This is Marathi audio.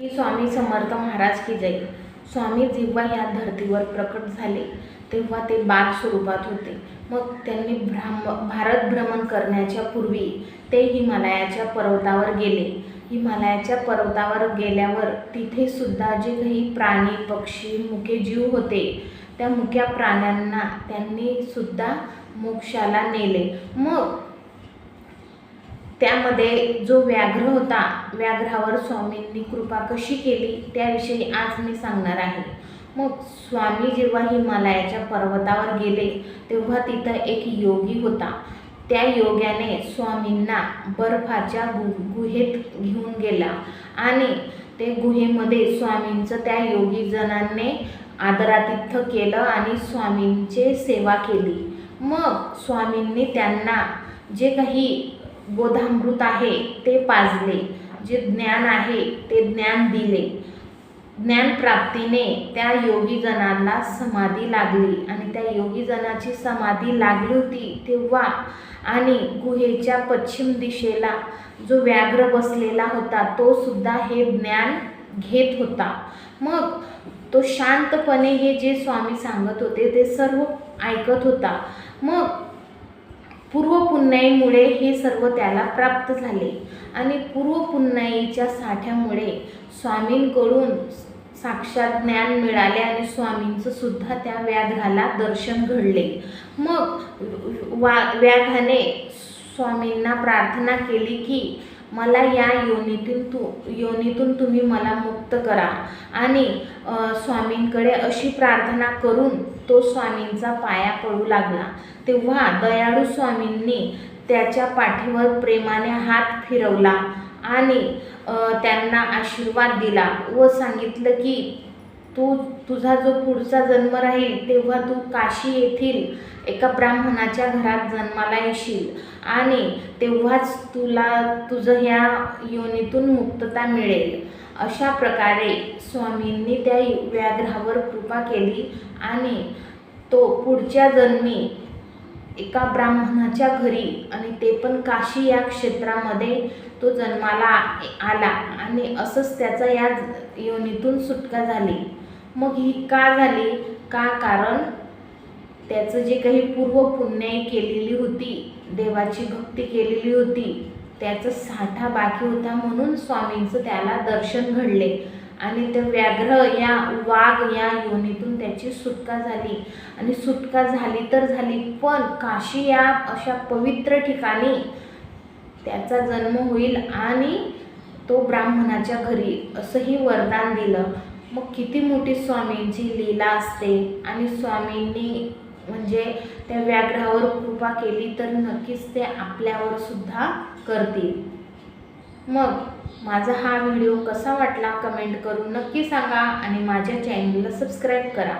श्री स्वामी समर्थ महाराज की जय. स्वामी जेव्हा या धर्तीवर प्रकट झाले तेव्हा ते बाग स्वरूपात होते. मग त्यांनी भ्राम भारत भ्रमण करण्याच्या पूर्वी ते हिमालयाच्या पर्वतावर गेले. हिमालयाच्या पर्वतावर गेल्यावर तिथे सुद्धा जे काही प्राणी पक्षी मुके जीव होते त्या मुक्या प्राण्यांना त्यांनी सुद्धा मोक्षाला नेले. मग त्यामध्ये जो व्याघ्र होता व्याघ्रावर स्वामींनी कृपा कशी केली त्याविषयी आज मी सांगणार आहे. मग स्वामी जेव्हा हिमालयाच्या पर्वतावर गेले तेव्हा तिथं एक योगी होता. त्या योग्याने स्वामींना बर्फाच्या गु गुहेत घेऊन गेला आणि ते गुहेमध्ये स्वामींचं त्या योगीजनांनी आदरातिथ्य केलं आणि स्वामींचे सेवा केली. मग स्वामींनी त्यांना जे काही बोधामृत आहे ते पाजले. जे ज्ञान आहे ते ज्ञान दिले. ज्ञानप्राप्तीने त्या योगीजनांना समाधी लागली आणि त्या योगीजनाची समाधी लागली होती तेव्हा आणि गुहेच्या पश्चिम दिशेला जो व्याघ्र बसलेला होता तो सुद्धा हे ज्ञान घेत होता. मग तो शांतपणे हे जे स्वामी सांगत होते ते सर्व ऐकत होता. मग पूर्वपुण्याईमुळे हे सर्व त्याला प्राप्त झाले. आणि पूर्वपुण्याईच्या साठ्यामुळे स्वामींकडून साक्षात ज्ञान मिळाले आणि स्वामींचं सुद्धा त्या व्याघ्राला दर्शन घडले. मग वा व्याघाने स्वामींना प्रार्थना केली की मला या योनीतून तू योनीतून तुम्ही मला मुक्त करा. आणि स्वामींकडे अशी प्रार्थना करून तो स्वामींचा पाया पडू लागला. तेव्हा दयाळू स्वामींनी त्याच्या पाठीवर प्रेमाने हात फिरवला आणि त्यांना आशीर्वाद दिला व सांगितलं की तू तुझा जो पुढचा जन्म राहील तेव्हा तू काशी येथील एका ब्राह्मणाच्या घरात जन्माला येशील. आणि तेव्हाच तुला तुझं ह्या योनीतून मुक्तता मिळेल. अशा प्रकारे स्वामींनी त्या व्याघ्रावर कृपा केली आणि तो पुढच्या जन्मी एका ब्राह्मणाच्या घरी आणि ते पण काशी या क्षेत्रामध्ये तो जन्माला आला. आणि असंच त्याचा या योनीतून सुटका झाली. मग ही का झाली? का कारण? त्याचं जे काही पूर्व पुण्याई केलेली होती देवाची भक्ती केलेली होती त्याचा साठा बाकी होता म्हणून स्वामींचं त्याला दर्शन घडले. आणि त्या व्याघ्र या वाघ या योनीतून त्याची सुटका झाली. आणि सुटका झाली तर झाली पण काशी या अशा पवित्र ठिकाणी त्याचा जन्म होईल आणि तो ब्राह्मणाच्या घरी असंही वरदान दिलं. मग किती मोठी स्वामींची लीला असते आणि स्वामींनी म्हणजे त्या व्याघ्रावर कृपा केली तर नक्कीच ते आपल्यावर सुद्धा करतील. मग माझा हा व्हिडिओ कसा वाटला कमेंट करून नक्की सांगा आणि माझ्या चॅनलला सबस्क्राईब करा.